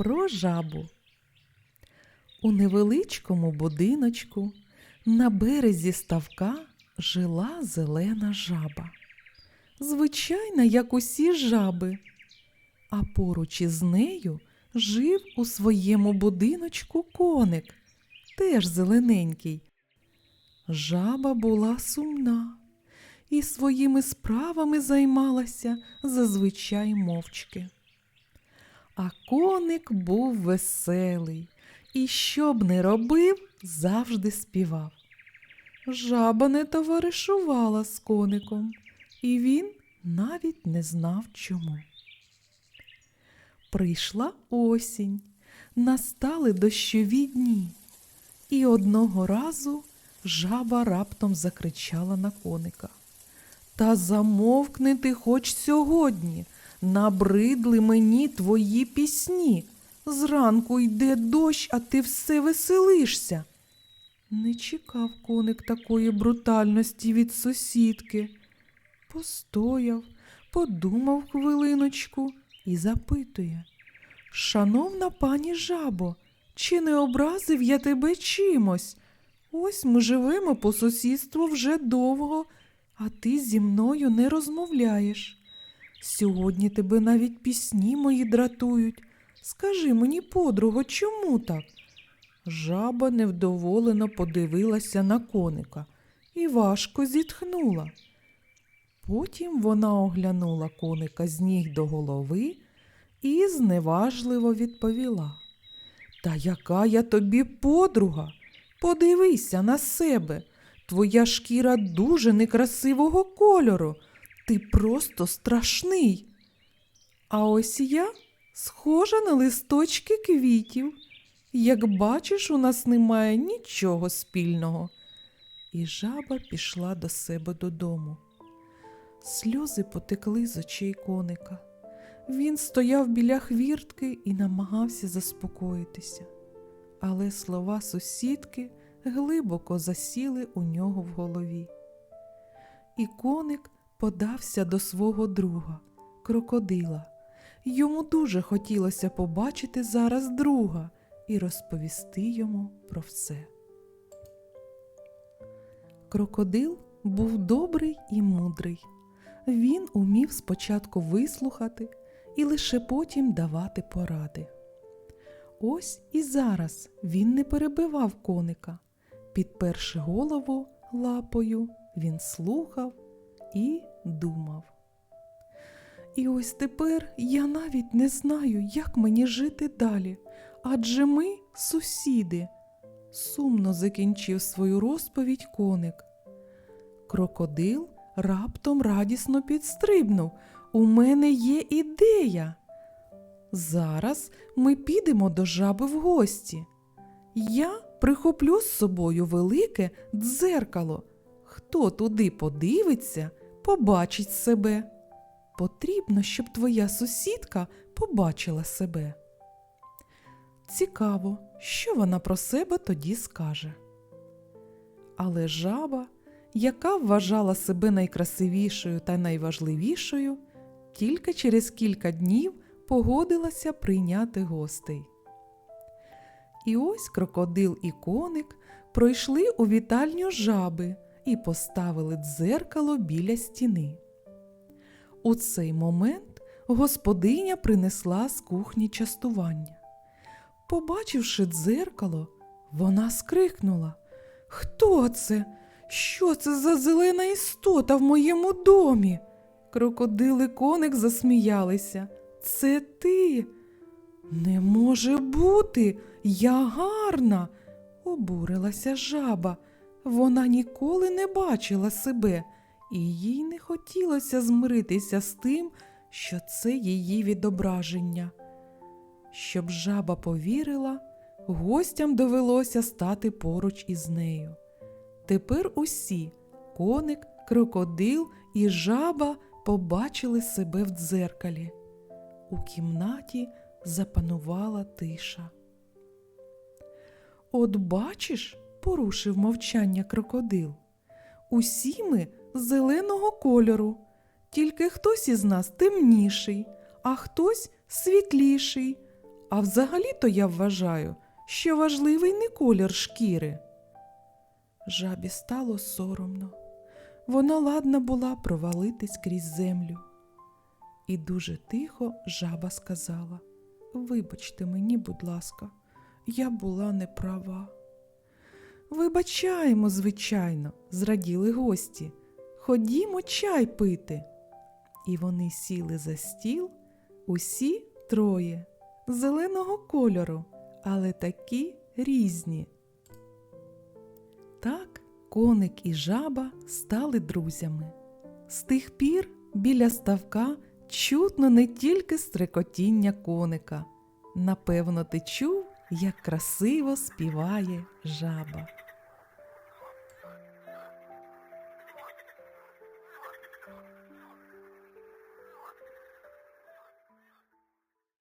Про жабу. У невеличкому будиночку на березі ставка жила зелена жаба. Звичайна, як усі жаби. А поруч із нею жив у своєму будиночку коник, теж зелененький. Жаба була сумна і своїми справами займалася зазвичай мовчки. А коник був веселий і що б не робив, завжди співав. Жаба не товаришувала з коником, і він навіть не знав чому. Прийшла осінь, настали дощові дні, і одного разу жаба раптом закричала на коника. Та замовкни ти хоч сьогодні, набридли мені твої пісні. Зранку йде дощ, а ти все веселишся. Не чекав коник такої брутальності від сусідки. Постояв, подумав хвилиночку і запитує. Шановна пані жабо, чи не образив я тебе чимось? Ось ми живемо по сусідству вже довго, а ти зі мною не розмовляєш. Сьогодні тебе навіть пісні мої дратують. Скажи мені, подруго, чому так? Жаба невдоволено подивилася на коника і важко зітхнула. Потім вона оглянула коника з ніг до голови і зневажливо відповіла. Та яка я тобі подруга? Подивися на себе. Твоя шкіра дуже некрасивого кольору. Ти просто страшний. А ось я схожа на листочки квітів. Як бачиш, у нас немає нічого спільного. І жаба пішла до себе додому. Сльози потекли з очей коника. Він стояв біля хвіртки і намагався заспокоїтися. Але слова сусідки глибоко засіли у нього в голові. І коник подався до свого друга, крокодила. Йому дуже хотілося побачити зараз друга і розповісти йому про все. Крокодил був добрий і мудрий. Він умів спочатку вислухати і лише потім давати поради. Ось і зараз він не перебивав коника. Підперши голову лапою, він слухав і думав. І ось тепер я навіть не знаю, як мені жити далі, адже ми сусіди. Сумно закінчив свою розповідь коник. Крокодил раптом радісно підстрибнув. У мене є ідея. Зараз ми підемо до жаби в гості. Я прихоплю з собою велике дзеркало. Хто туди подивиться, побачить себе. Потрібно, щоб твоя сусідка побачила себе. Цікаво, що вона про себе тоді скаже. Але жаба, яка вважала себе найкрасивішою та найважливішою, тільки через кілька днів погодилася прийняти гостей. І ось крокодил і коник пройшли у вітальню жаби і поставили дзеркало біля стіни. У цей момент господиня принесла з кухні частування. Побачивши дзеркало, вона скрикнула Хто це? Що це за зелена істота в моєму домі? Крокодил і коник засміялися. Це ти? Не може бути, я гарна, обурилася жаба. Вона ніколи не бачила себе, і їй не хотілося змиритися з тим, що це її відображення. Щоб жаба повірила, гостям довелося стати поруч із нею. Тепер усі коник, крокодил і жаба побачили себе в дзеркалі. У кімнаті запанувала тиша. От бачиш, порушив мовчання крокодил. Усі ми зеленого кольору, тільки хтось із нас темніший, а хтось світліший. А взагалі-то я вважаю, що важливий не колір шкіри. Жабі стало соромно. Вона ладна була провалитись крізь землю. І дуже тихо жаба сказала: Вибачте мені, будь ласка, я була неправа. Вибачаємо, звичайно, зраділи гості. Ходімо чай пити. І вони сіли за стіл, усі троє, зеленого кольору, але такі різні. Так коник і жаба стали друзями. З тих пір біля ставка чутно не тільки стрекотіння коника. Напевно, ти чув, як красиво співає жаба.